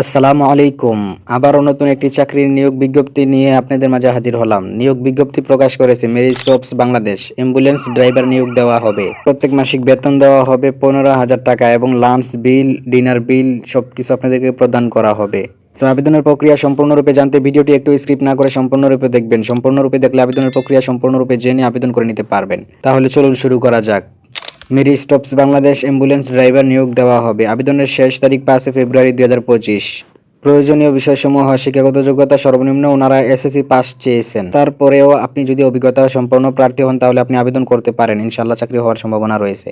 আসসালামু আলাইকুম। আবারও নতুন একটি চাকরির নিয়োগ বিজ্ঞপ্তি নিয়ে আপনাদের মাঝে হাজির হলাম। নিয়োগ বিজ্ঞপ্তি প্রকাশ করেছে Marie Stopes Bangladesh. Ambulance driver নিয়োগ দেওয়া হবে। প্রত্যেক মাসিক বেতন দেওয়া হবে পনেরো হাজার টাকা এবং লাঞ্চ বিল, ডিনার বিল সবকিছু আপনাদেরকে প্রদান করা হবে। তো আবেদনের প্রক্রিয়া সম্পূর্ণরূপে জানতে ভিডিওটি একটু স্কিপ না করে সম্পূর্ণরূপে দেখবেন। সম্পূর্ণরূপে দেখলে আবেদনের প্রক্রিয়া সম্পূর্ণরূপে জেনে আবেদন করে নিতে পারবেন। তাহলে চলুন শুরু করা যাক। Marie Stopes Bangladesh ambulance driver নিয়োগ দেওয়া হবে। আবেদনের শেষ তারিখ পাঁচই ফেব্রুয়ারি দুই হাজার পঁচিশ। প্রয়োজনীয় বিষয়সমূহ শিক্ষাগত যোগ্যতা সর্বনিম্ন ওনারা এসএসসি পাস চেয়েছেন। তারপরেও আপনি যদি অভিজ্ঞতা সম্পন্ন প্রার্থী হন, তাহলে আপনি আবেদন করতে পারেন। ইনশাল্লাহ চাকরি হওয়ার সম্ভাবনা রয়েছে।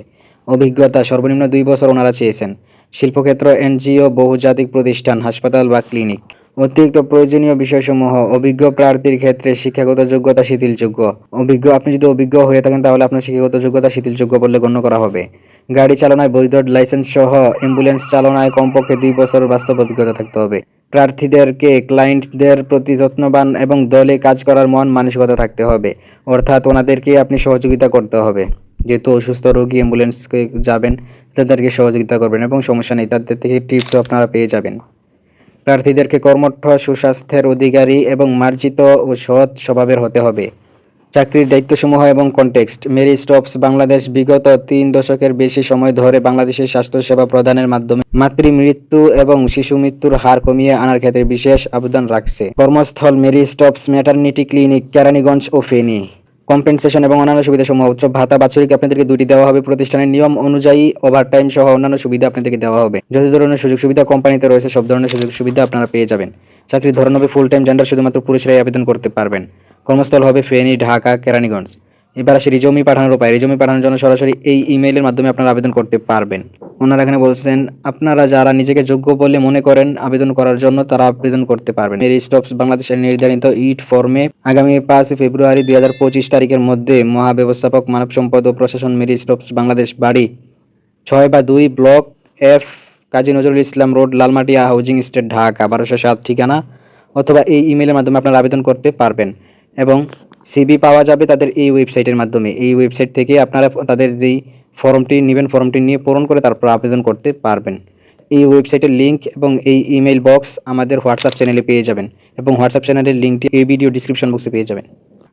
অভিজ্ঞতা সর্বনিম্ন দুই বছর ওনারা চেয়েছেন। শিল্পক্ষেত্র, এনজিও, বহুজাতিক প্রতিষ্ঠান, হাসপাতাল বা ক্লিনিক। অতিরিক্ত প্রয়োজনীয় বিষয়সমূহ, অভিজ্ঞ প্রার্থীর ক্ষেত্রে শিক্ষাগত যোগ্যতা শিথিলযোগ্য। অভিজ্ঞ, আপনি যদি অভিজ্ঞ হয়ে থাকেন, তাহলে আপনার শিক্ষাগত যোগ্যতা শিথিলযোগ্য বলে গণ্য করা হবে। গাড়ি চালনায় বৈধ লাইসেন্স সহ অ্যাম্বুলেন্স চালনায় কমপক্ষে দুই বছর বাস্তব অভিজ্ঞতা থাকতে হবে। প্রার্থীদেরকে ক্লায়েন্টদের প্রতি যত্নবান এবং দলে কাজ করার মন মানসিকতা থাকতে হবে। অর্থাৎ ওনাদেরকে আপনি সহযোগিতা করতে হবে। যেহেতু অসুস্থ রোগী অ্যাম্বুলেন্সকে যাবেন, তাদেরকে সহযোগিতা করবেন এবং সমস্যা নেই, তাদের থেকে টিপসও আপনারা পেয়ে যাবেন। প্রার্থীদেরকে কর্মঠ, সুস্বাস্থ্যের অধিকারী এবং মার্জিত ও সৎ স্বভাবের হতে হবে। চাকরির দায়িত্বসমূহ এবং কনটেক্সট মেরি স্টপস বাংলাদেশ বিগত তিন দশকের বেশি সময় ধরে বাংলাদেশের স্বাস্থ্যসেবা প্রদানের মাধ্যমে মাতৃ মৃত্যু এবং শিশু মৃত্যুর হার কমিয়ে আনার ক্ষেত্রে বিশেষ অবদান রাখছে। কর্মস্থল Marie Stopes maternity clinic Keraniganj ও ফেনী। কম্পেনসেশন এবং অন্যান্য সুবিধাসমূহ, উৎসব, ভাতা, বাৎসরিক আপনাদেরকে দুটি দেওয়া হবে। প্রতিষ্ঠানের নিয়ম অনুযায়ী ওভার টাইম সহ অন্যান্য সুবিধা আপনাদেরকে দেওয়া হবে। যত ধরনের সুযোগ সুবিধা কোম্পানিতে রয়েছে, সব ধরনের সুযোগ সুবিধা আপনারা পেয়ে যাবেন। চাকরির ধরন হবে ফুল টাইম জেন্ডার শুধুমাত্র পুরুষরাই আবেদন করতে পারবেন। কর্মস্থল হবে ফেনী, ঢাকা, কেরানীগঞ্জ। এবার আসে রিজমি পাঠানোর উপায়। রিজমি পাঠানোর জন্য সরাসরি এই ইমেইলের মাধ্যমে আপনারা আবেদন করতে পারবেন। ওনারা এখানে বলছেন, আপনারা যারা নিজেকে যোগ্য বলে মনে করেন, আবেদন করার জন্য তারা আবেদন করতে পারবেন। এই স্টপস বাংলাদেশের নির্ধারিত ইট ফর্মে আগামী পাঁচ ফেব্রুয়ারি দুই হাজার পঁচিশ তারিখের মধ্যে মহাব্যবস্থাপক, মানব সম্পদ ও প্রশাসন মেরি স্টপস বাংলাদেশ বাড়ি, ছয় বা দুই block F, Kazi Nazrul Islam road, Lalmatia housing estate, Dhaka. বারোশো সাত ঠিকানা অথবা এই ইমেলের মাধ্যমে আপনারা আবেদন করতে পারবেন। এবং সিবি পাওয়া যাবে তাদের এই ওয়েবসাইটের মাধ্যমে। এই ওয়েবসাইট থেকে আপনারা তাদের যেই ফর্মটি নেবেন ফর্মটি নিয়ে পূরণ করে তারপর আবেদন করতে পারবেন। এই ওয়েবসাইটের লিঙ্ক এবং এই ইমেল বক্স আমাদের হোয়াটসঅ্যাপ চ্যানেলে পেয়ে যাবেন এবং হোয়াটসঅ্যাপ চ্যানেলের লিঙ্কটি এই ভিডিও ডিসক্রিপশন বক্সে পেয়ে যাবেন।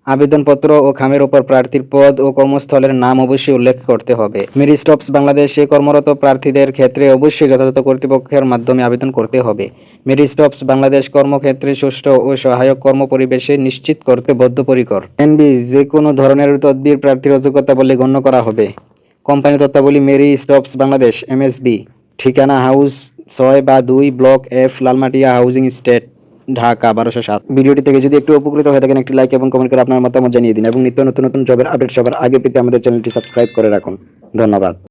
আবেদনপত্র ও খামের ওপর প্রার্থীর পদ ও কর্মস্থলের নাম অবশ্যই উল্লেখ করতে হবে। মেরি স্টপস বাংলাদেশে কর্মরত প্রার্থীদের ক্ষেত্রে অবশ্যই যথাযথ কর্তৃপক্ষের মাধ্যমে আবেদন করতে হবে। মেরি স্টপস বাংলাদেশ কর্মক্ষেত্রে সুষ্ঠু ও সহায়ক কর্মপরিবেশে নিশ্চিত করতে বদ্ধপরিকর। এনবি যে কোনো ধরনের তদবির প্রার্থীর অযোগ্যতা বলে গণ্য করা হবে। কোম্পানি তত্ত্বাবলী মেরি স্টপস বাংলাদেশ, এমএসবি। ঠিকানা হাউস ছয় বা দুই, block F, Lalmatia housing estate. Dhaka বারোশো সাত। ভিডিওটি থেকে যদি একটু উপকৃত হয়ে থাকেন, একটি লাইক এবং কমেন্ট করে আপনার মতামত জানিয়ে দিন এবং নিত্য নতুন নতুন জবের আপডেট সবার আগে পেতে আমাদের চ্যানেলটি সাবস্ক্রাইব করে রাখুন। ধন্যবাদ।